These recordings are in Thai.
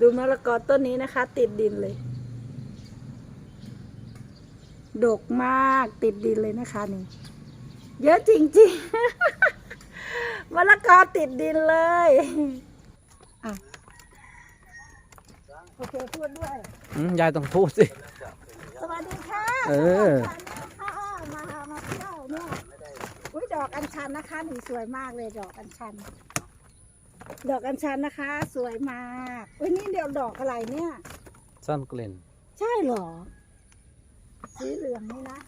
ดูมะละกอต้นนี้นะคะ ติดดินเลย ดกมากติดดินเลยนะคะนี่ เยอะจริงๆ มะละกอติดดินเลยอะโอเคพูดด้วยอืมยายต้องพูดสิ สวัสดีค่ะเออ สวัสดีค่ะมามาเที่ยวเนี่ยอุ้ยดอกอัญชันนะคะนี่สวยมากเลยดอกอัญชัน ดอกอัญชันนะคะ สวยมากอุ้ยนี่เดี๋ยวดอกอะไรเนี่ยซ่อนกลิ่นใช่เหรอ สีเหลืองนี่นะ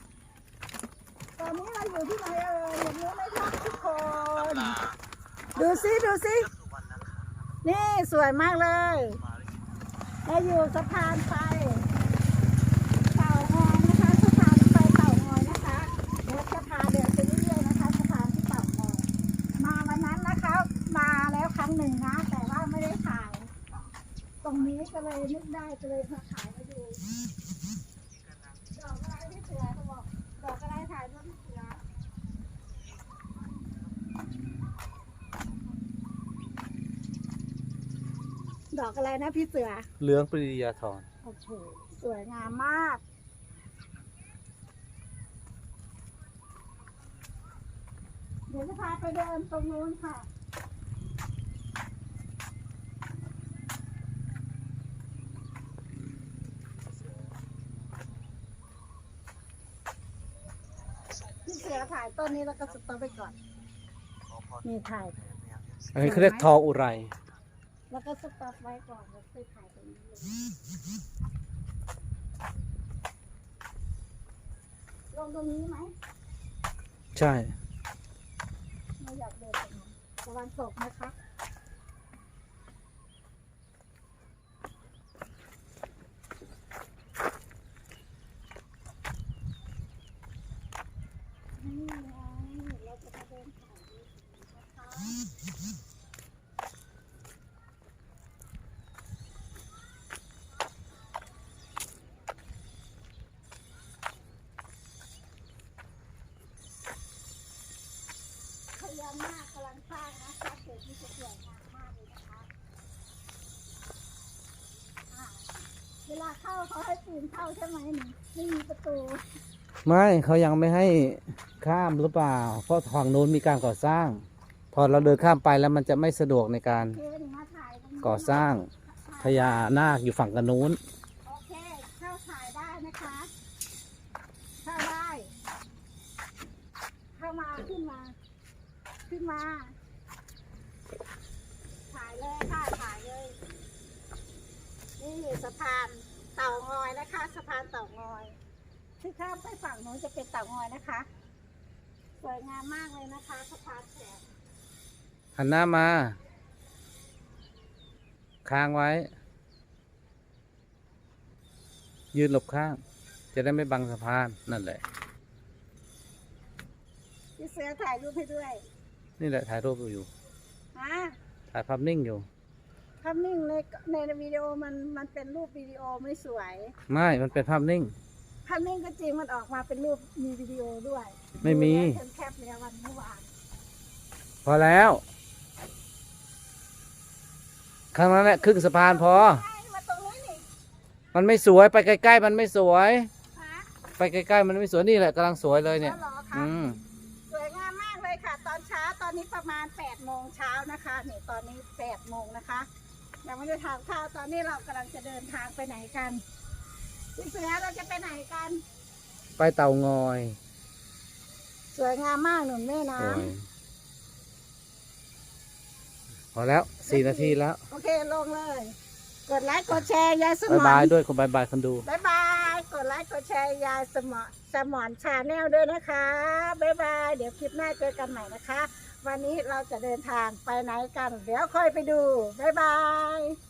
ตอนนี้เราอยู่ที่ไหนเอ่ยอย่างนี้ไหมครับทุกคน ดูซิดูซินี่สวยมากเลย เราอยู่สะพานไฟเต่างอยนะคะสะพานไฟเต่างอยนะคะเดี๋ยวจะพาเดินไปเรื่อยๆนะคะสะพานที่เต่างอยมาวันนั้นนะคะ มาแล้วครั้งหนึ่งนะ แต่ว่าไม่ได้ถ่าย ต รงนี้ก็เลยนึกได้ก็เลยมาถ่ายมาดูดอกอะไรที่เสือเขาบอกดอกอะไรถ่ายรูปที่เสือดอกอะไรนะพี่เสือเหลืองปริยาธรโอ้โหสวยงามมากเดี๋ยวจะพาไปเดินตรงนู้นค่ะ พี่เสือถ่ายต้นนี้แล้วก็สต็อปไปก่อน นี่ถ่าย อันนี้เขาเรียกทออุไร แล้วก็สต็อปไว้ก่อนแล้วไปถ่ายตรงนี้เลยลงตรงนี้ไหมใช่ ไม่อยากเดินตรงนั้นตะวันตกนะคะ นี่ไงเราจะมาเดินถ่ายดูนะคะ พญานาคกำลังสร้างนะคะเกิดที่จะสวยค่ะมมากเลยนะคะอ่า เวลาเข้าเขาให้ปีนเข้าใช่ไหมนี่ไม่มีประตูไม่เขายังไม่ให้ข้ามหรือเปล่า เพราะฝั่งโน้นมีการก่อสร้าง พอเราเดินข้ามไปแล้วมันจะไม่สะดวกในการโอเคนี่มาถ่ายตรงนี้ก่อสร้างพญานาคอยู่ฝั่งกันนู้น โอเค เข้าถ่ายได้นะคะ เข้าได้ เข้ามาขึ้นมา ขึ้นมา ถ่ายเลยค่ะถ่ายเลย นี่สะพานเต่างอยนะคะ สะพานเต่างอยที่ข้ามไปฝั่งโน้นจะเป็นเต่างอยนะคะ สวยงามมากเลยนะคะสะพานแขกหันหน้ามา ค้างไว้ ยืนหลบข้าง จะได้ไม่บังสะพานนั่นแหละ พี่เสือถ่ายรูปให้ด้วย นี่แหละถ่ายรูปอยู่ ฮะถ่ายภาพนิ่งอยู่ ภาพนิ่งในในวิดีโอมันมันเป็นรูปวิดีโอไม่สวย ไม่ มันเป็นภาพนิ่ง ภาพนิ่งก็จริงมันออกมาเป็นรูปมีวิดีโอด้วยไม่มี ดูแล้วฉันแคปแล้ววันเมื่อวานพอแล้ว ข้างนั้นแหละครึ่งสะพานพอ ใช่มาตรงนี้นี่มันไม่สวยไปใกล้ๆมันไม่สวย ฮะไปใกล้ๆมันไม่สวยนี่แหละกำลังสวยเลยเนี่ย แล้วเหรอคะ อืม สวยงามมากเลยค่ะ ตอนเช้าตอนนี้ประมาณ8โมงเช้านะคะนี่ตอนนี้8โมงนะคะ ยังไม่ได้ทานข้าวตอนนี้เรากำลังจะเดินทางไปไหนกันพี่เสือเราจะไปไหนกัน ไปเตางอยสวยงามมากหนุนแม่น้สวยพอแล้วสี่นาทีแล้วำโอเคลงเลย กดไลค์กดแชร์ยายสมบายอนบายด้วยคนบายบายคนดูบายบายกดไลค์กดแชร์ยายสมอนสมอนชาแนลด้วยนะคะบายบายเดี๋ยวคลิปหน้าเจอกันใหม่นะคะ วันนี้เราจะเดินทางไปไหนกัน เดี๋ยวค่อยไปดูบายบาย